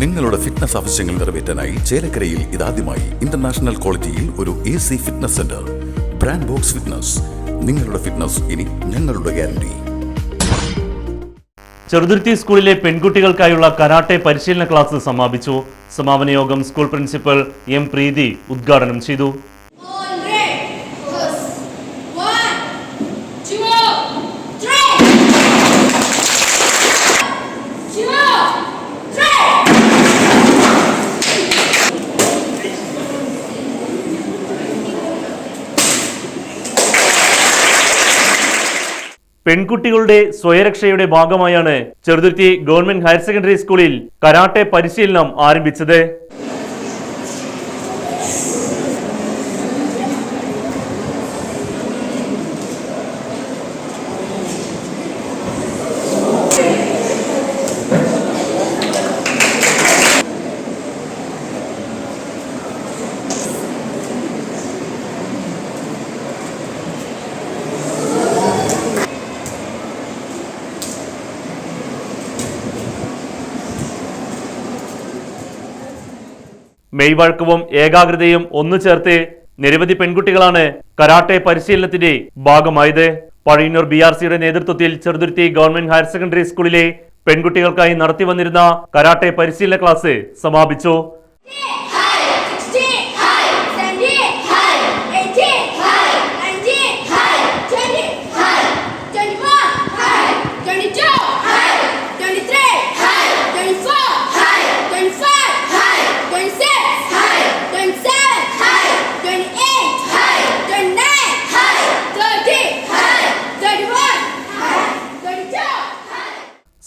നിങ്ങളുടെ ഫിറ്റ്നസ് ആവശ്യങ്ങൾ നിറവേറ്റാനായി ചേലക്കരയിൽ ഇതാദ്യമായി ഇന്റർനാഷണൽ ക്വാളിറ്റിയിൽ ഒരു A C fitness centre brand box fitness നിങ്ങളുടെ ഫിറ്റ്നസ് ഇനി ഞങ്ങളുടെ ഗ്യാരണ്ടി ചെറുതുരുത്തി സ്കൂളിലെ പെൺകുട്ടികൾക്കായുള്ള കരാട്ടെ പരിശീലന ക്ലാസ് സമാപിച്ചു. സമാപന യോഗം സ്കൂൾ പ്രിൻസിപ്പൽ എം പ്രീതി ഉദ്ഘാടനം ചെയ്തു. One, two, three. Two, three. പെൺകുട്ടികളുടെ സ്വയരക്ഷയുടെ ഭാഗമായാണ് ചെറുതുരുത്തി ഗവൺമെന്റ് ഹയർ സെക്കൻഡറി സ്കൂളിൽ കരാട്ടെ പരിശീലനം ആരംഭിച്ചത്. മെയ്വഴക്കവും ഏകാഗ്രതയും ഒന്നു ചേർത്ത് നിരവധി പെൺകുട്ടികളാണ് കരാട്ടെ പരിശീലനത്തിന്റെ ഭാഗമായത്. പഴയന്നൂർ ബി ആർ സിയുടെ നേതൃത്വത്തിൽ ചെറുതുരുത്തി ഗവൺമെന്റ് ഹയർ സെക്കൻഡറി സ്കൂളിലെ പെൺകുട്ടികൾക്കായി നടത്തി വന്നിരുന്ന കരാട്ടെ പരിശീലന ക്ലാസ് സമാപിച്ചു.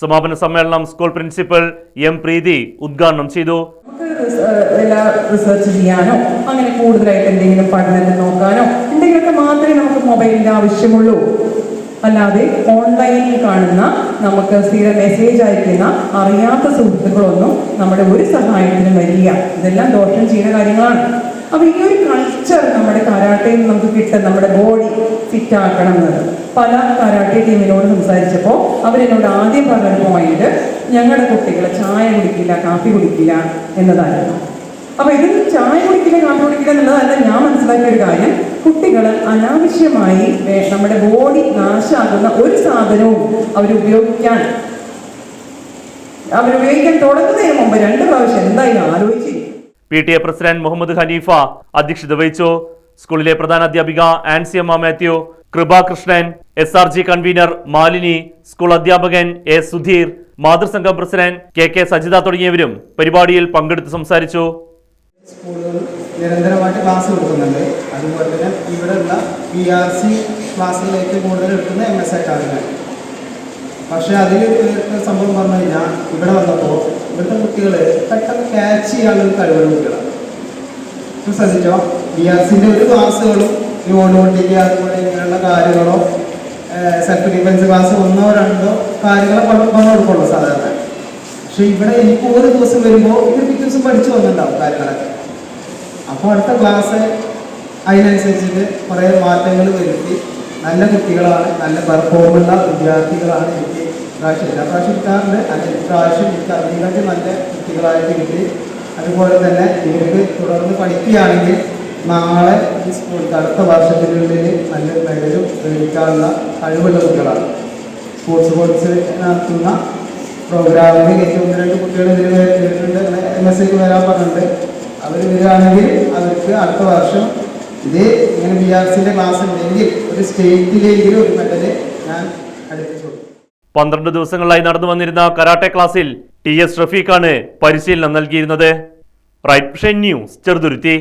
സമാപന സമ്മേളനം സ്കൂൾ പ്രിൻസിപ്പൽ എം പ്രീതി ഉദ്ഘാടനം ചെയ്തു. റിസർച്ച് ചെയ്യാനോ അങ്ങനെ കൂടുതലായിട്ട് എന്തെങ്കിലും പഠനത്തിൽ നോക്കാനോ എന്തെങ്കിലുമൊക്കെ മാത്രമേ നമുക്ക് മൊബൈലിന്റെ ആവശ്യമുള്ളൂ. അല്ലാതെ ഓൺലൈനിൽ കാണുന്ന നമുക്ക് സ്ഥിരം മെസ്സേജ് അയക്കുന്ന അറിയാത്ത സുഹൃത്തുക്കളൊന്നും നമ്മുടെ ഒരു സഹായത്തിനും വരില്ല. ഇതെല്ലാം ദോഷം ചെയ്യുന്ന കാര്യങ്ങളാണ്. അപ്പൊ ഈ ഒരു കൾച്ചർ നമ്മുടെ കരാട്ടയിൽ നമുക്ക് കിട്ടും നമ്മുടെ ബോഡി ഫിറ്റ് ആക്കണം എന്നത് പല കരാട്ടെ ടീമിനോട് സംസാരിച്ചപ്പോൾ അവരെന്നോട് ആദ്യം പറഞ്ഞൊരു പോയിന്റ് ഞങ്ങളുടെ കുട്ടികൾ ചായ കുടിക്കില്ല കാപ്പി കുടിക്കില്ല എന്നതായിരുന്നു. അപ്പൊ ഇത് ചായ കുടിക്കില്ല കാപ്പി കുടിക്കില്ല എന്നുള്ളതല്ല ഞാൻ മനസ്സിലാക്കിയ ഒരു കാര്യം. കുട്ടികൾ അനാവശ്യമായി നമ്മുടെ ബോഡി നാശാകുന്ന ഒരു സാധനവും അവർ ഉപയോഗിക്കാൻ അവരുപയോഗിക്കാൻ തുടങ്ങുന്നതിന് മുമ്പ് രണ്ട് പ്രാവശ്യം എന്തായാലും ആലോചിച്ചിരിക്കും P T A president Muhammad Haneefa അധ്യക്ഷത വഹിച്ചു. സ്കൂളിലെ പ്രധാന അധ്യാപിക Ansiyamma Mathew Kripakrishnan S R G convener Malini school അധ്യാപകൻ എ സുധീർ മാതൃസംഘം പ്രസിഡന്റ് കെ കെ സജിത തുടങ്ങിയവരും പരിപാടിയിൽ പങ്കെടുത്ത് സംസാരിച്ചു. സ്കൂളുകൾ നിരന്തരമായിട്ട് ക്ലാസ് കൊടുക്കുന്നുണ്ട് അതുപോലെ തന്നെ ഇവിടെയുള്ള പി ആർ സി ക്ലാസ്സിലേക്ക് കൂടുതൽ എടുക്കുന്ന എം എസ് അക്കാദമിയാണ് പക്ഷേ അതിൽ സംഭവം പറഞ്ഞു കഴിഞ്ഞാൽ ഇവിടെ വന്നപ്പോൾ ഇവിടുത്തെ കുട്ടികളെ പെട്ടെന്ന് ക്യാച്ച് ചെയ്യാനുള്ള ഒരു കഴിവുള്ള കുട്ടികളാണ് ശ്രദ്ധിച്ചോ? ബി ആർ സിന്റെ ഒരു ക്ലാസ്സുകളും ഈ ഓണോട്ടിക്ക് അതുപോലെ ഇങ്ങനെയുള്ള കാര്യങ്ങളോ സെൽഫ് ഡിഫൻസ് ക്ലാസ് ഒന്നോ രണ്ടോ കാര്യങ്ങളോ പറഞ്ഞു കൊടുക്കുള്ളൂ സാധാരണ. പക്ഷെ ഇവിടെ എനിക്ക് ഓരോ ദിവസം വരുമ്പോൾ ഇവർ പിറ്റേ ദിവസം പഠിച്ചു വന്നിട്ടുണ്ടാവും കാര്യങ്ങളൊക്കെ. അപ്പോൾ അടുത്ത ക്ലാസ് അതിനനുസരിച്ചിട്ട് കുറേ മാറ്റങ്ങൾ വരുത്തി. നല്ല കുട്ടികളാണ് നല്ല പെർഫോമുള്ള വിദ്യാർത്ഥികളാണ് എനിക്ക് പ്രാവശ്യം എല്ലാ പ്രാവശ്യം കിട്ടാറുണ്ട്. അത് പ്രാവശ്യം എനിക്ക് അതിനെക്കാട്ടി നല്ല കുട്ടികളായിട്ട് കിട്ടി. അതുപോലെ തന്നെ ഇവർക്ക് തുടർന്ന് പഠിക്കുകയാണെങ്കിൽ നാളെ ഈ സ്കൂൾ അടുത്ത വർഷത്തിനുള്ളിൽ നല്ല മെഡലും പ്രയോഗിക്കാനുള്ള കഴിവുള്ള കുട്ടികളാണ്. സ്പോർട്സ് സ്പോർട്സ് നടത്തുന്ന പ്രോഗ്രാമിൽ ഏറ്റവും രണ്ട് കുട്ടികൾ ഇതിൽ വരുന്നുണ്ട്. എം എസ് സിക്ക് വരാൻ പറഞ്ഞിട്ടുണ്ട്. അവർ വരികയാണെങ്കിൽ അവർക്ക് അടുത്ത വർഷം ഇത് ഇങ്ങനെ ബി ആർ സിന്റെ ക്ലാസ് ഉണ്ടെങ്കിൽ ഒരു സ്റ്റേറ്റിലെങ്കിലും ഒരു മെഡൽ ഞാൻ പന്ത്രണ്ട് ദിവസങ്ങളായി നടന്നു വന്നിരുന്ന കരാട്ടെ ക്ലാസ്സിൽ ടി എസ് റഫീഖാണ് പരിശീലനം നൽകിയിരുന്നത്. Right news Cheruthuruthy.